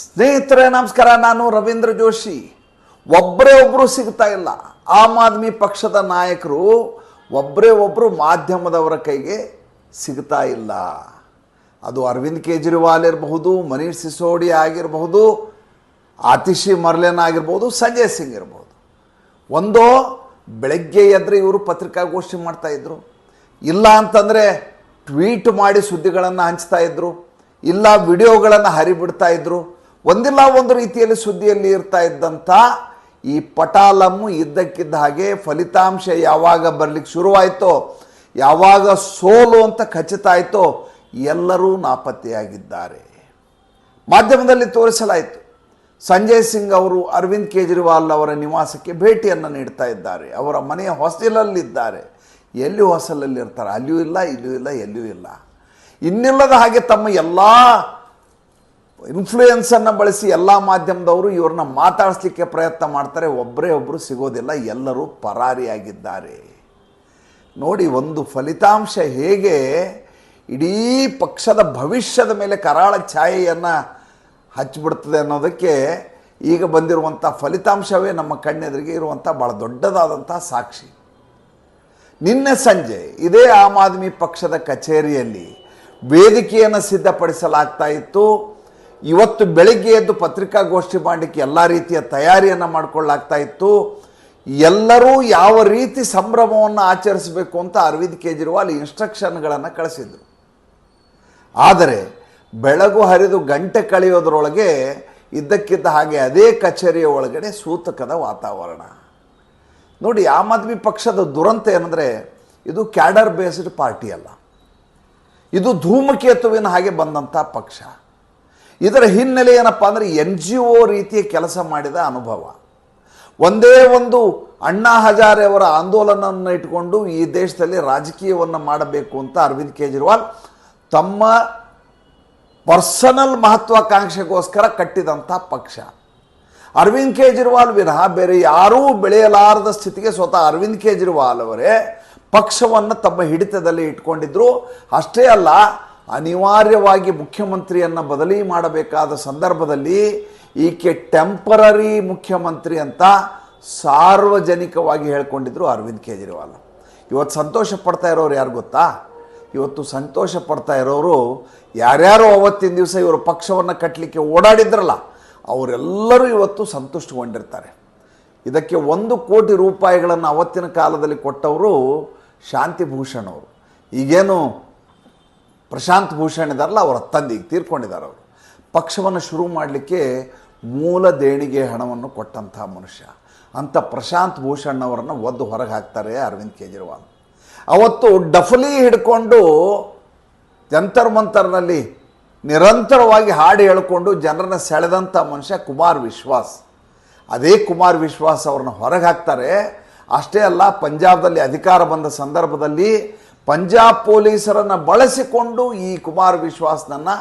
ಸ್ನೇಹಿತರೆ, ನಮಸ್ಕಾರ. ನಾನು ರವೀಂದ್ರ ಜೋಶಿ. ಒಬ್ಬರೇ ಒಬ್ಬರು ಸಿಗ್ತಾ ಇಲ್ಲ. ಆಮ್ ಆದ್ಮಿ ಪಕ್ಷದ ನಾಯಕರು ಒಬ್ಬರೇ ಒಬ್ಬರು ಮಾಧ್ಯಮದವರ ಕೈಗೆ ಸಿಗ್ತಾ ಇಲ್ಲ. ಅದು ಅರವಿಂದ್ ಕೇಜ್ರಿವಾಲ್ ಇರಬಹುದು ಮನೀಷ್ ಸಿಸೋಡಿ ಆಗಿರಬಹುದು, ಆತಿಶಿ ಮರ್ಲೆನ್ ಆಗಿರ್ಬೋದು ಸಂಜಯ್ ಸಿಂಗ್ ಇರ್ಬೋದು ಒಂದೋ ಬೆಳಗ್ಗೆ ಎದ್ರೆ ಇವರು ಪತ್ರಿಕಾಗೋಷ್ಠಿ ಮಾಡ್ತಾ ಇದ್ರು. ಇಲ್ಲ ಅಂತಂದರೆ ಟ್ವೀಟ್ ಮಾಡಿ ಸುದ್ದಿಗಳನ್ನು ಹಂಚ್ತಾ ಇದ್ರು. ಇಲ್ಲ ವಿಡಿಯೋಗಳನ್ನು ಹರಿಬಿಡ್ತಾ ಇದ್ರು. ಒಂದಿಲ್ಲ ಒಂದು ರೀತಿಯಲ್ಲಿ ಸುದ್ದಿಯಲ್ಲಿ ಇರ್ತಾ ಇದ್ದಂಥ ಈ ಪಟಾಲಮ್ಮು ಇದ್ದಕ್ಕಿದ್ದ ಹಾಗೆ ಫಲಿತಾಂಶ ಯಾವಾಗ ಬರಲಿಕ್ಕೆ ಶುರುವಾಯಿತೋ, ಯಾವಾಗ ಸೋಲು ಅಂತ ಖಚಿತ ಆಯಿತೋ ಎಲ್ಲರೂ ನಾಪತ್ತೆಯಾಗಿದ್ದಾರೆ. ಮಾಧ್ಯಮದಲ್ಲಿ ತೋರಿಸಲಾಯಿತು. ಸಂಜಯ್ ಸಿಂಗ್ ಅವರು ಅರವಿಂದ್ ಕೇಜ್ರಿವಾಲ್ ಅವರ ನಿವಾಸಕ್ಕೆ ಭೇಟಿಯನ್ನು ನೀಡ್ತಾ ಇದ್ದಾರೆ. ಅವರ ಮನೆಯ ಹೊಸಲಲ್ಲಿದ್ದಾರೆ ಎಲ್ಲಿ ಹೊಸಲಲ್ಲಿರ್ತಾರೆ ಅಲ್ಲಿಯೂ ಇಲ್ಲ, ಇಲ್ಲಿಯೂ ಇಲ್ಲ, ಎಲ್ಲಿಯೂ ಇಲ್ಲ. ಇನ್ನಿಲ್ಲದ ಹಾಗೆ ತಮ್ಮ ಎಲ್ಲ ಇನ್ಫ್ಲೂಯೆನ್ಸನ್ನು ಬಳಸಿ ಎಲ್ಲ ಮಾಧ್ಯಮದವರು ಇವ್ರನ್ನ ಮಾತಾಡಿಸ್ಲಿಕ್ಕೆ ಪ್ರಯತ್ನ ಮಾಡ್ತಾರೆ. ಒಬ್ಬರೇ ಒಬ್ಬರು ಸಿಗೋದಿಲ್ಲ, ಎಲ್ಲರೂ ಪರಾರಿಯಾಗಿದ್ದಾರೆ. ನೋಡಿ, ಒಂದು ಫಲಿತಾಂಶ ಹೇಗೆ? ಇಡೀ ಪಕ್ಷದ ಭವಿಷ್ಯದ ಮೇಲೆ ಕರಾಳ ಛಾಯೆಯನ್ನು ಹಚ್ಚಿಬಿಡ್ತದೆ ಅನ್ನೋದಕ್ಕೆ ಈಗ ಬಂದಿರುವಂಥ ಫಲಿತಾಂಶವೇ ನಮ್ಮ ಕಣ್ಣೆದುರಿಗೆ ಇರುವಂಥ ಭಾಳ ದೊಡ್ಡದಾದಂಥ ಸಾಕ್ಷಿ. ನಿನ್ನೆ ಸಂಜೆ ಇದೇ ಆಮ್ ಆದ್ಮಿ ಪಕ್ಷದ ಕಚೇರಿಯಲ್ಲಿ ವೇದಿಕೆಯನ್ನು ಸಿದ್ಧಪಡಿಸಲಾಗ್ತಾ ಇತ್ತು. ಇವತ್ತು ಬೆಳಿಗ್ಗೆ ಎದ್ದು ಪತ್ರಿಕಾಗೋಷ್ಠಿ ಮಾಡಲಿಕ್ಕೆ ಎಲ್ಲ ರೀತಿಯ ತಯಾರಿಯನ್ನು ಮಾಡಿಕೊಳ್ಳಾಗ್ತಾ ಇತ್ತು. ಎಲ್ಲರೂ ಯಾವ ರೀತಿ ಸಂಭ್ರಮವನ್ನು ಆಚರಿಸಬೇಕು ಅಂತ ಅರವಿಂದ್ ಕೇಜ್ರಿವಾಲ್ ಇನ್ಸ್ಟ್ರಕ್ಷನ್ಗಳನ್ನು ಕಳಿಸಿದರು. ಆದರೆ ಬೆಳಗು ಹರಿದು ಗಂಟೆ ಕಳೆಯೋದ್ರೊಳಗೆ ಇದ್ದಕ್ಕಿದ್ದ ಹಾಗೆ ಅದೇ ಕಚೇರಿಯ ಒಳಗಡೆ ಸೂತಕದ ವಾತಾವರಣ. ನೋಡಿ, ಆಮ್ ಆದ್ಮಿ ಪಕ್ಷದ ದುರಂತ ಏನಂದರೆ, ಇದು ಕ್ಯಾಡರ್ ಬೇಸ್ಡ್ ಪಾರ್ಟಿ ಅಲ್ಲ. ಇದು ಧೂಮಕೇತುವಿನ ಹಾಗೆ ಬಂದಂಥ ಪಕ್ಷ. ಇದರ ಹಿನ್ನೆಲೆ ಏನಪ್ಪ ಅಂದರೆ ಎನ್ ಜಿ ಒ ರೀತಿಯ ಕೆಲಸ ಮಾಡಿದ ಅನುಭವ. ಒಂದೇ ಒಂದು ಅಣ್ಣಾ ಹಜಾರೆ ಅವರ ಆಂದೋಲನವನ್ನು ಇಟ್ಕೊಂಡು ಈ ದೇಶದಲ್ಲಿ ರಾಜಕೀಯವನ್ನು ಮಾಡಬೇಕು ಅಂತ ಅರವಿಂದ್ ಕೇಜ್ರಿವಾಲ್ ತಮ್ಮ ಪರ್ಸನಲ್ ಮಹತ್ವಾಕಾಂಕ್ಷೆಗೋಸ್ಕರ ಕಟ್ಟಿದಂಥ ಪಕ್ಷ. ಅರವಿಂದ್ ಕೇಜ್ರಿವಾಲ್ ವಿನಃ ಬೇರೆ ಯಾರೂ ಬೆಳೆಯಲಾರದ ಸ್ಥಿತಿಗೆ ಸ್ವತಃ ಅರವಿಂದ್ ಕೇಜ್ರಿವಾಲ್ ಅವರೇ ಪಕ್ಷವನ್ನು ತಮ್ಮ ಹಿಡಿತದಲ್ಲಿ ಇಟ್ಕೊಂಡಿದ್ರು. ಅಷ್ಟೇ ಅಲ್ಲ ಅನಿವಾರ್ಯವಾಗಿ ಮುಖ್ಯಮಂತ್ರಿಯನ್ನು ಬದಲಿ ಮಾಡಬೇಕಾದ ಸಂದರ್ಭದಲ್ಲಿ ಈಕೆ ಟೆಂಪರರಿ ಮುಖ್ಯಮಂತ್ರಿ ಅಂತ ಸಾರ್ವಜನಿಕವಾಗಿ ಹೇಳ್ಕೊಂಡಿದ್ರು ಅರವಿಂದ್ ಕೇಜ್ರಿವಾಲ್. ಇವತ್ತು ಸಂತೋಷ ಪಡ್ತಾ ಇರೋರು ಯಾರು ಗೊತ್ತಾ? ಇವತ್ತು ಸಂತೋಷ ಪಡ್ತಾ ಇರೋರು ಯಾರ್ಯಾರು ಅವತ್ತಿನ ದಿವಸ ಇವರು ಪಕ್ಷವನ್ನು ಕಟ್ಟಲಿಕ್ಕೆ ಓಡಾಡಿದ್ರಲ್ಲ, ಅವರೆಲ್ಲರೂ ಇವತ್ತು ಸಂತುಷ್ಟಗೊಂಡಿರ್ತಾರೆ. ಇದಕ್ಕೆ ಒಂದು ಕೋಟಿ ರೂಪಾಯಿಗಳನ್ನು ಅವತ್ತಿನ ಕಾಲದಲ್ಲಿ ಕೊಟ್ಟವರು ಶಾಂತಿ ಭೂಷಣ್ ಅವರು. ಈಗೇನು ಪ್ರಶಾಂತ್ ಭೂಷಣ್ ಇದಾರಲ್ಲ, ಅವರ ತಂದೆ ಈಗ ತೀರ್ಕೊಂಡಿದ್ದಾರೆ ಅವರು. ಪಕ್ಷವನ್ನು ಶುರು ಮಾಡಲಿಕ್ಕೆ ಮೂಲ ದೇಣಿಗೆ ಹಣವನ್ನು ಕೊಟ್ಟಂಥ ಮನುಷ್ಯ. ಅಂಥ ಪ್ರಶಾಂತ್ ಭೂಷಣ್ ಅವರನ್ನು ಒದ್ದು ಹೊರಗೆ ಹಾಕ್ತಾರೆ ಅರವಿಂದ್ ಕೇಜ್ರಿವಾಲ್. ಅವತ್ತು ಡಫಲಿ ಹಿಡ್ಕೊಂಡು ಜಂತರ್ ಮಂತರ್ನಲ್ಲಿ ನಿರಂತರವಾಗಿ ಹಾಡು ಹೇಳಿಕೊಂಡು ಜನರನ್ನು ಸೆಳೆದಂಥ ಮನುಷ್ಯ ಕುಮಾರ್ ವಿಶ್ವಾಸ್. ಅದೇ ಕುಮಾರ್ ವಿಶ್ವಾಸ್ ಅವ್ರನ್ನ ಹೊರಗೆ ಹಾಕ್ತಾರೆ. ಅಷ್ಟೇ ಅಲ್ಲ, ಪಂಜಾಬ್ದಲ್ಲಿ ಅಧಿಕಾರ ಬಂದ ಸಂದರ್ಭದಲ್ಲಿ ಪಂಜಾಬ್ ಪೊಲೀಸರನ್ನು ಬಳಸಿಕೊಂಡು ಈ ಕುಮಾರ್ ವಿಶ್ವಾಸ್ನನ್ನು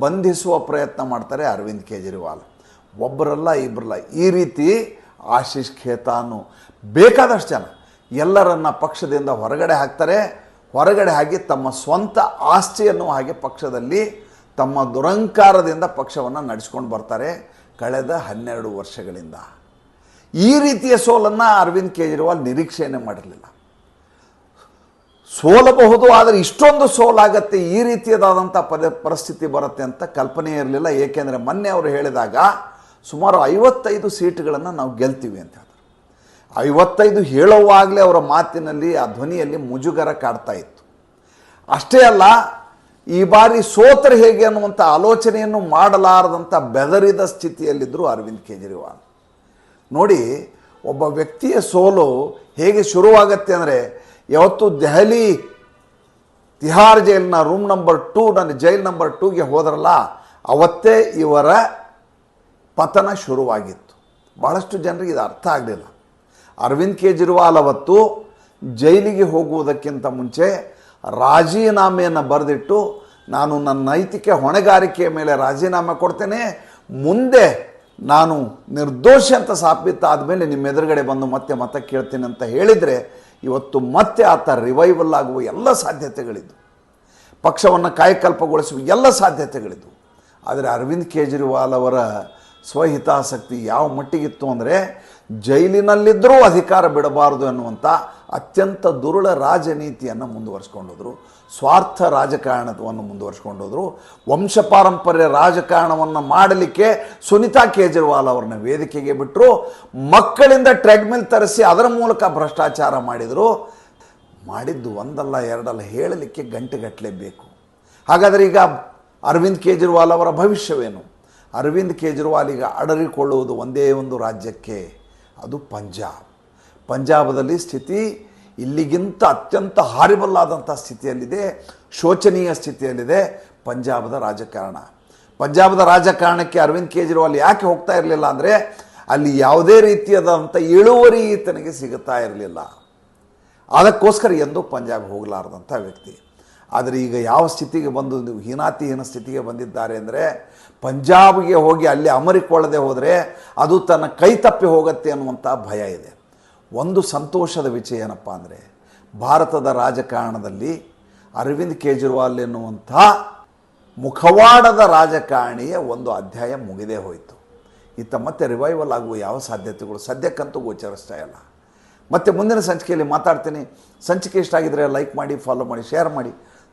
ಬಂಧಿಸುವ ಪ್ರಯತ್ನ ಮಾಡ್ತಾರೆ ಅರವಿಂದ್ ಕೇಜ್ರಿವಾಲ್. ಒಬ್ಬರಲ್ಲ ಇಬ್ಬರಲ್ಲ ಈ ರೀತಿ ಆಶೀಶ್ ಖೇತಾನು ಬೇಕಾದಷ್ಟು ಜನ ಎಲ್ಲರನ್ನ ಪಕ್ಷದಿಂದ ಹೊರಗಡೆ ಹಾಕ್ತಾರೆ. ಹೊರಗಡೆ ಹಾಕಿ ತಮ್ಮ ಸ್ವಂತ ಆಸ್ತಿಯನ್ನು ಹಾಗೆ ಪಕ್ಷದಲ್ಲಿ ತಮ್ಮ ದುರಂಕಾರದಿಂದ ಪಕ್ಷವನ್ನು ನಡೆಸ್ಕೊಂಡು ಬರ್ತಾರೆ ಕಳೆದ ಹನ್ನೆರಡು ವರ್ಷಗಳಿಂದ. ಈ ರೀತಿಯ ಸೋಲನ್ನು ಅರವಿಂದ್ ಕೇಜ್ರಿವಾಲ್ ನಿರೀಕ್ಷೆಯನ್ನೇ ಮಾಡಿರಲಿಲ್ಲ. ಸೋಲಬಹುದು, ಆದರೆ ಇಷ್ಟೊಂದು ಸೋಲಾಗತ್ತೆ, ಈ ರೀತಿಯದಾದಂಥ ಪರಿಸ್ಥಿತಿ ಬರುತ್ತೆ ಅಂತ ಕಲ್ಪನೆ ಇರಲಿಲ್ಲ. ಏಕೆಂದರೆ ಮೊನ್ನೆ ಅವರು ಹೇಳಿದಾಗ ಸುಮಾರು ಐವತ್ತೈದು ಸೀಟ್ಗಳನ್ನು ನಾವು ಗೆಲ್ತೀವಿ ಅಂತ ಹೇಳಿದ್ರು. ಐವತ್ತೈದು ಹೇಳುವಾಗಲೇ ಅವರ ಮಾತಿನಲ್ಲಿ, ಆ ಧ್ವನಿಯಲ್ಲಿ ಮುಜುಗರ ಕಾಡ್ತಾ ಇತ್ತು. ಅಷ್ಟೇ ಅಲ್ಲ, ಈ ಬಾರಿ ಸೋತರೆ ಹೇಗೆ ಅನ್ನುವಂಥ ಆಲೋಚನೆಯನ್ನು ಮಾಡಲಾರದಂಥ ಬೆದರಿದ ಸ್ಥಿತಿಯಲ್ಲಿದ್ದರು ಅರವಿಂದ್ ಕೇಜ್ರಿವಾಲ್. ನೋಡಿ, ಒಬ್ಬ ವ್ಯಕ್ತಿಯ ಸೋಲು ಹೇಗೆ ಶುರುವಾಗತ್ತೆ ಅಂದರೆ ಯಾವತ್ತು ದೆಹಲಿ ತಿಹಾರ್ ಜೈಲ್ನ ರೂಮ್ ನಂಬರ್ ಟೂ ನನ್ನ ಜೈಲ್ ನಂಬರ್ ಟೂಗೆ ಹೋದ್ರಲ್ಲ, ಅವತ್ತೇ ಇವರ ಪತನ ಶುರುವಾಗಿತ್ತು. ಭಾಳಷ್ಟು ಜನರಿಗೆ ಇದು ಅರ್ಥ ಆಗಲಿಲ್ಲ. ಅರವಿಂದ್ ಕೇಜ್ರಿವಾಲ್ ಅವತ್ತು ಜೈಲಿಗೆ ಹೋಗುವುದಕ್ಕಿಂತ ಮುಂಚೆ ರಾಜೀನಾಮೆಯನ್ನು ಬರೆದಿಟ್ಟು, ನಾನು ನನ್ನ ನೈತಿಕ ಹೊಣೆಗಾರಿಕೆಯ ಮೇಲೆ ರಾಜೀನಾಮೆ ಕೊಡ್ತೇನೆ, ಮುಂದೆ ನಾನು ನಿರ್ದೋಷಿ ಅಂತ ಸಾಬೀತಾದ ಮೇಲೆ ನಿಮ್ಮ ಎದುರುಗಡೆ ಬಂದು ಮತ್ತೆ ಮತ ಕೇಳ್ತೀನಿ ಅಂತ ಹೇಳಿದರೆ ಇವತ್ತು ಮತ್ತೆ ಆತ ರಿವೈವಲ್ ಆಗುವ ಎಲ್ಲ ಸಾಧ್ಯತೆಗಳಿದ್ದು. ಪಕ್ಷವನ್ನು ಕಾಯಕಲ್ಪಗೊಳಿಸುವ ಎಲ್ಲ ಸಾಧ್ಯತೆಗಳಿದ್ದು. ಆದರೆ ಅರವಿಂದ್ ಕೇಜ್ರಿವಾಲ್ ಅವರ ಸ್ವಹಿತಾಸಕ್ತಿ ಯಾವ ಮಟ್ಟಿಗಿತ್ತು ಅಂದರೆ ಜೈಲಿನಲ್ಲಿದ್ದರೂ ಅಧಿಕಾರ ಬಿಡಬಾರದು ಎನ್ನುವಂಥ ಅತ್ಯಂತ ದುರುಳ ರಾಜನೀತಿಯನ್ನು ಮುಂದುವರಿಸ್ಕೊಂಡೋದ್ರು. ಸ್ವಾರ್ಥ ರಾಜಕಾರಣವನ್ನು ಮುಂದುವರಿಸ್ಕೊಂಡೋದ್ರು. ವಂಶ ಪಾರಂಪರ್ಯ ರಾಜಕಾರಣವನ್ನು ಮಾಡಲಿಕ್ಕೆ ಸುನಿತಾ ಕೇಜ್ರಿವಾಲ್ ಅವ್ರನ್ನ ವೇದಿಕೆಗೆ ಬಿಟ್ಟರು ಮಕ್ಕಳಿಂದ ಟ್ರೆಡ್ಮಿಲ್ ತರಿಸಿ ಅದರ ಮೂಲಕ ಭ್ರಷ್ಟಾಚಾರ ಮಾಡಿದರು. ಮಾಡಿದ್ದು ಒಂದಲ್ಲ ಎರಡಲ್ಲ ಹೇಳಲಿಕ್ಕೆ ಗಂಟೆಗಟ್ಟಲೆ ಬೇಕು ಹಾಗಾದರೆ ಈಗ ಅರವಿಂದ್ ಕೇಜ್ರಿವಾಲ್ ಅವರ ಭವಿಷ್ಯವೇನು? ಅರವಿಂದ್ ಕೇಜ್ರಿವಾಲ್ ಈಗ ಅಡರಿಕೊಳ್ಳುವುದು ಒಂದೇ ಒಂದು ರಾಜ್ಯಕ್ಕೆ, ಅದು ಪಂಜಾಬ್. ಪಂಜಾಬದಲ್ಲಿ ಸ್ಥಿತಿ ಇಲ್ಲಿಗಿಂತ ಅತ್ಯಂತ ಹಾರಿಬಲ್ ಆದಂಥ ಸ್ಥಿತಿಯಲ್ಲಿದೆ, ಶೋಚನೀಯ ಸ್ಥಿತಿಯಲ್ಲಿದೆ ಪಂಜಾಬದ ರಾಜಕಾರಣ. ಪಂಜಾಬದ ರಾಜಕಾರಣಕ್ಕೆ ಅರವಿಂದ್ ಕೇಜ್ರಿವಾಲ್ ಯಾಕೆ ಹೋಗ್ತಾ ಇರಲಿಲ್ಲ ಅಂದರೆ, ಅಲ್ಲಿ ಯಾವುದೇ ರೀತಿಯಾದಂಥ ಇಳುವರಿ ತನಗೆ ಸಿಗುತ್ತಾ ಇರಲಿಲ್ಲ. ಅದಕ್ಕೋಸ್ಕರ ಎಂದು ಪಂಜಾಬ್ ಹೋಗಲಾರದಂಥ ವ್ಯಕ್ತಿ. ಆದರೆ ಈಗ ಯಾವ ಸ್ಥಿತಿಗೆ ಬಂದು ಹೀನಾತಿಹೀನ ಸ್ಥಿತಿಗೆ ಬಂದಿದ್ದಾರೆ ಅಂದರೆ ಪಂಜಾಬ್ಗೆ ಹೋಗಿ ಅಲ್ಲಿ ಅಮರಿಕೊಳ್ಳದೆ ಹೋದರೆ ಅದು ತನ್ನ ಕೈ ತಪ್ಪಿ ಹೋಗುತ್ತೆ ಅನ್ನುವಂಥ ಭಯ ಇದೆ. ಒಂದು ಸಂತೋಷದ ವಿಷಯ ಏನಪ್ಪ ಅಂದರೆ ಭಾರತದ ರಾಜಕಾರಣದಲ್ಲಿ ಅರವಿಂದ್ ಕೇಜ್ರಿವಾಲ್ ಎನ್ನುವಂಥ ಮುಖವಾಡದ ರಾಜಕಾರಣಿಯ ಒಂದು ಅಧ್ಯಾಯ ಮುಗಿದೇ ಹೋಯಿತು. ಇತ್ತ ಮತ್ತೆ ರಿವೈವಲ್ ಆಗುವ ಯಾವ ಸಾಧ್ಯತೆಗಳು? ಸದ್ಯಕ್ಕಂತೂ ಗೋಚರಿಸ್ತಾ ಇಲ್ಲ. ಮತ್ತು ಮುಂದಿನ ಸಂಚಿಕೆಯಲ್ಲಿ ಮಾತಾಡ್ತೀನಿ. ಸಂಚಿಕೆ ಇಷ್ಟ ಆಗಿದ್ರೆ ಲೈಕ್ ಮಾಡಿ ಫಾಲೋ ಮಾಡಿ ಶೇರ್ ಮಾಡಿ.